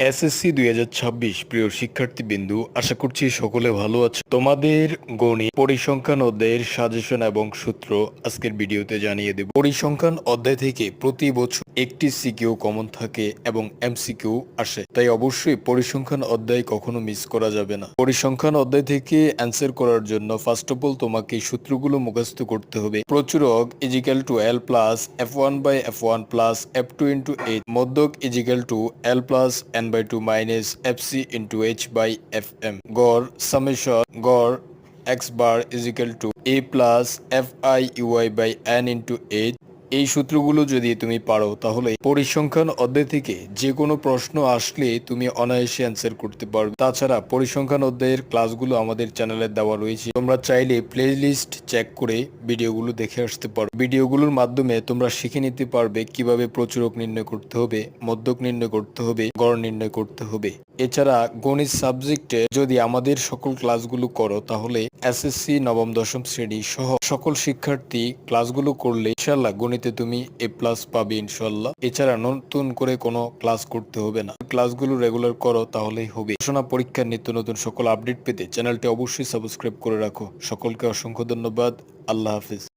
SSC দুই হাজার ছাব্বিশ প্রিয় শিক্ষার্থী বিন্দু আশা করছি সকলে ভালো আছে। তোমাদের গণিত পরিসংখ্যান অধ্যায়ের সাজেশন এবং সূত্র আজকের ভিডিওতে জানিয়ে দেব। পরিসংখ্যান অধ্যায় থেকে প্রতি বছর একটি সিকিউ কমন থাকে এবং এমসিকিউ আসে। তাই অবশ্যই পরিসংখ্যান অধ্যায় কখনো মিস করা যাবে না। পরিসংখ্যান অধ্যায় থেকে অ্যান্সার করার জন্য ফার্স্ট অফ অল তোমাকে সূত্রগুলো মুখস্থ করতে হবে। প্রচুরক equal to L plus F one by F one plus F two into eight মধ্যক equal to L plus N n by 2 minus fc into h by fm. Gore summation Gore x bar is equal to a plus fi ui by n into h এই সূত্রগুলো যদি তুমি পারো, তাহলে পরিসংখ্যান অধ্যায় থেকে যে কোনো প্রশ্ন আসলে তুমি অনায়াসে অ্যান্সার করতে পারবে। তাছাড়া পরিসংখ্যান অধ্যায়ের ক্লাসগুলো আমাদের চ্যানেলে দেওয়া রয়েছে। তোমরা চাইলে প্লে লিস্ট চেক করে ভিডিওগুলো দেখে আসতে পারো। ভিডিওগুলোর মাধ্যমে তোমরা শিখে নিতে পারবে কীভাবে প্রচুরক নির্ণয় করতে হবে, মধ্যক নির্ণয় করতে হবে, গড় নির্ণয় করতে হবে। এছাড়া গণিত সাবজেক্টে যদি আমাদের সকল ক্লাসগুলো করো, তাহলে এসএসসি নবম দশম শ্রেণি সহ সকল শিক্ষার্থী ক্লাসগুলো করলে ইনশাল্লাহ গণিতে তুমি এ প্লাস পাবে ইনশাল্লাহ এছাড়া নতুন করে কোনো ক্লাস করতে হবে না। ক্লাসগুলো রেগুলার করো, তাহলেই হবে। ঘোষণা পরীক্ষার নিত্য নতুন সকল আপডেট পেতে চ্যানেলটি অবশ্যই সাবস্ক্রাইব করে রাখো। সকলকে অসংখ্য ধন্যবাদ। আল্লাহ হাফিজ।